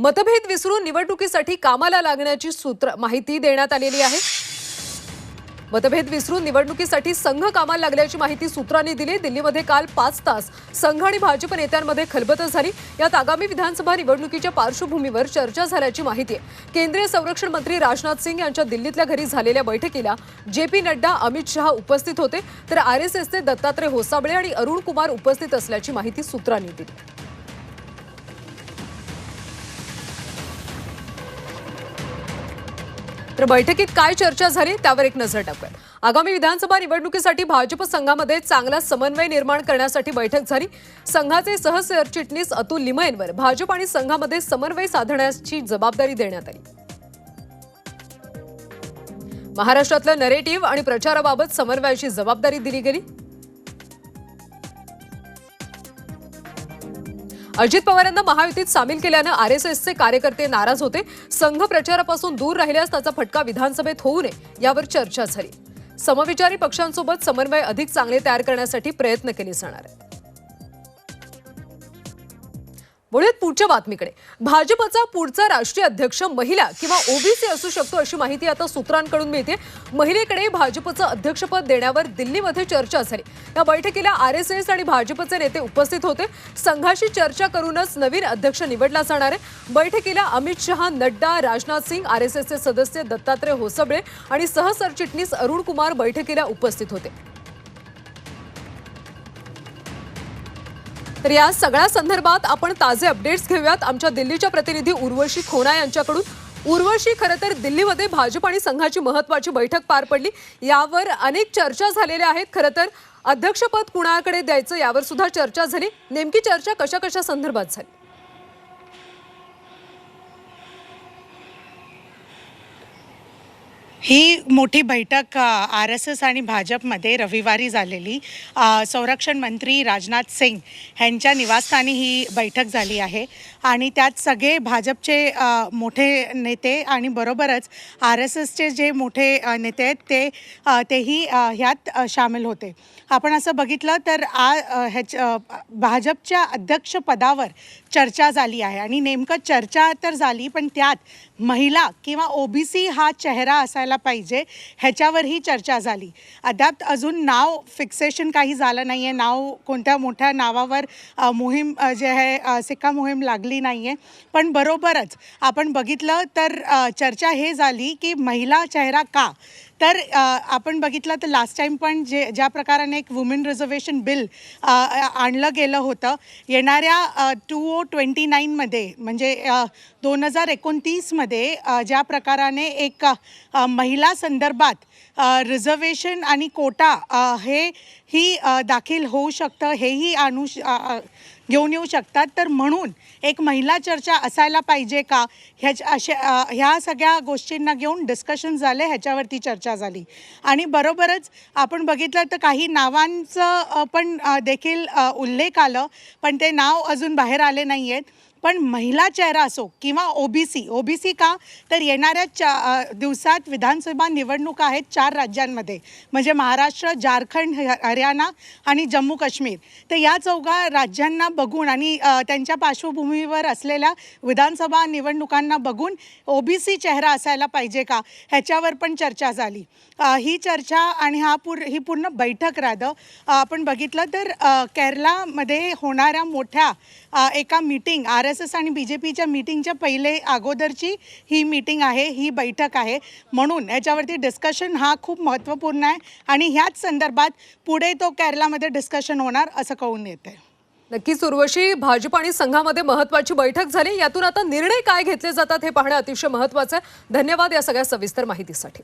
मतभेद विसरून निवडणुकीसाठी कामाला लागण्याची सूत्र माहिती देण्यात आलेली आहे. मतभेद विसरून निवडणुकीसाठी संघ कामाला लागल्याची माहिती सूत्रांनी दिली. दिल्लीमध्ये काल पाच तास संघ आणि भाजप नेत्यांमध्ये खलबत झाली. यात आगामी विधानसभा निवडणुकीच्या पार्श्वभूमीवर चर्चा झाल्याची माहिती आहे. केंद्रीय संरक्षण मंत्री राजनाथ सिंग यांच्या दिल्लीतल्या घरी झालेल्या बैठकीला जे पी नड्डा अमित शहा उपस्थित होते. तर आर एस एसचे दत्तात्रय होसाबळे आणि अरुण कुमार उपस्थित असल्याची माहिती सूत्रांनी दिली. तर बैठकीत काय चर्चा झाली त्यावर एक नजर टाकूयात. आगामी विधानसभा निवडणुकीसाठी भाजप संघामध्ये चांगला समन्वय निर्माण करण्यासाठी बैठक झाली. संघाचे सहसरचिटणीस अतुल लिमयेंवर भाजप आणि संघामध्ये समन्वय साधण्याची जबाबदारी देण्यात आली. महाराष्ट्रातलं नरेटिव्ह आणि प्रचाराबाबत समन्वयाची जबाबदारी दिली गेली. अजित पवार यांना महायुतीत सामील केल्यानं आरएसएसचे कार्यकर्ते नाराज होते. संघ प्रचारापासून दूर राहिल्यास त्याचा फटका विधानसभेत होऊ नये यावर चर्चा झाली. समविचारी पक्षांसोबत समन्वय अधिक चांगले तयार करण्यासाठी प्रयत्न केले जाणार आहेत. वळूयात पुढच्या बातमीकडे. भाजपचा पुढचा राष्ट्रीय अध्यक्ष महिला किंवा ओबीसी असू शकतो अशी माहिती आता सूत्रांकडून मिळते. महिलेकडे भाजपचं अध्यक्षपद देण्यावर दिल्लीमध्ये चर्चा झाली. या बैठकीला आर एस एस आणि भाजपचे नेते उपस्थित होते. संघाशी चर्चा करूनच नवीन अध्यक्ष निवडला जाणार आहे. बैठकीला अमित शहा नड्डा राजनाथ सिंग आर एस एसचे सदस्य दत्तात्रय होसबळे आणि सहसरचिटणीस अरुण कुमार बैठकीला उपस्थित होते. तर या सगळ्या संदर्भात आपण ताजे अपडेट्स घेऊयात. आमच्या दिल्लीच्या प्रतिनिधी उर्वशी खोना यांच्याकडून. उर्वशी खरं तर दिल्लीमध्ये भाजप आणि संघाची महत्वाची बैठक पार पडली. यावर अनेक चर्चा झालेल्या आहेत. खरं तर अध्यक्षपद कुणाकडे द्यायचं यावर सुद्धा चर्चा झाली. नेमकी चर्चा कशा कशा संदर्भात झाली? ही मोठी बैठक आर एस एस आणि भाजपमध्ये रविवारी झालेली. संरक्षण मंत्री राजनाथ सिंग यांच्या निवासस्थानी ही बैठक झाली आहे. आणि त्यात सगळे भाजपचे मोठे नेते आणि बरोबरच आर एस एसचे जे मोठे नेते आहेत ते तेही ह्यात सामील होते. आपण असं बघितलं तर आ ह्याच भाजपच्या अध्यक्षपदावर चर्चा झाली आहे. आणि नेमकं चर्चा तर झाली पण त्यात महिला किंवा ओबीसी हा चेहरा असायला पाहिजे. ह्याच्यावरही चर्चा झाली. अद्याप अजून नाव फिक्सेशन काही झालं नाही आहे नाव कोणत्या मोठ्या नावावर मोहीम जे आहे सिक्का मोहीम लागली नाही आहे पण बरोबरच आपण बघितलं तर चर्चा हे झाली की महिला चेहरा का? तर आपण बघितलं तर लास्ट टाईम पण जे ज्या प्रकाराने एक वुमेन रिझर्वेशन बिल आणलं गेलं होतं येणाऱ्या टू ओ ट्वेंटी नाईनमध्ये म्हणजे दोन हजार एकोणतीसमध्ये ज्या प्रकाराने एक महिला संदर्भात रिझर्वेशन आणि कोटा हे ही दाखील होऊ शकतं हेही आणू श- घेऊन येऊ शकतात. तर म्हणून एक महिला चर्चा असायला पाहिजे का? ह्याच्या अशा ह्या सगळ्या गोष्टींना घेऊन डिस्कशन झाले ह्याच्यावरती चर्चा झाली. आणि बरोबरच आपण बघितलं तर काही नावांचं पण देखील उल्लेख आलं. पण ते नाव अजून बाहेर आले नाही आहेत पण महिला चेहरा असो किंवा ओबीसी ओबीसी का? तर येणाऱ्या चा दिवसात विधानसभा निवडणुका आहेत चार राज्यांमध्ये. म्हणजे महाराष्ट्र झारखंड हरियाणा आणि जम्मू काश्मीर. तर या चौघा राज्यांना बघून आणि त्यांच्या पार्श्वभूमीवर असलेल्या विधानसभा निवडणुकांना बघून ओबीसी चेहरा असायला पाहिजे का? ह्याच्यावर पण चर्चा झाली. ही चर्चा आणि हा पूर ही पूर्ण बैठक राहतं आपण बघितलं तर केरलामध्ये होणाऱ्या मोठ्या एका मीटिंग आर एस एस आणि बी जे पीच्या मीटिंगच्या पहिले अगोदरची ही मीटिंग आहे ही बैठक आहे. म्हणून याच्यावरती डिस्कशन हा खूप महत्त्वपूर्ण आहे आणि ह्याच संदर्भात पुढे तो केरलामध्ये डिस्कशन होणार असं कळून येत आहे नक्कीच उर्वशी भाजप आणि संघामध्ये महत्वाची बैठक झाली. यातून आता निर्णय काय घेतले जातात हे पाहणं अतिशय महत्वाचं आहे. धन्यवाद या सगळ्या सविस्तर माहितीसाठी.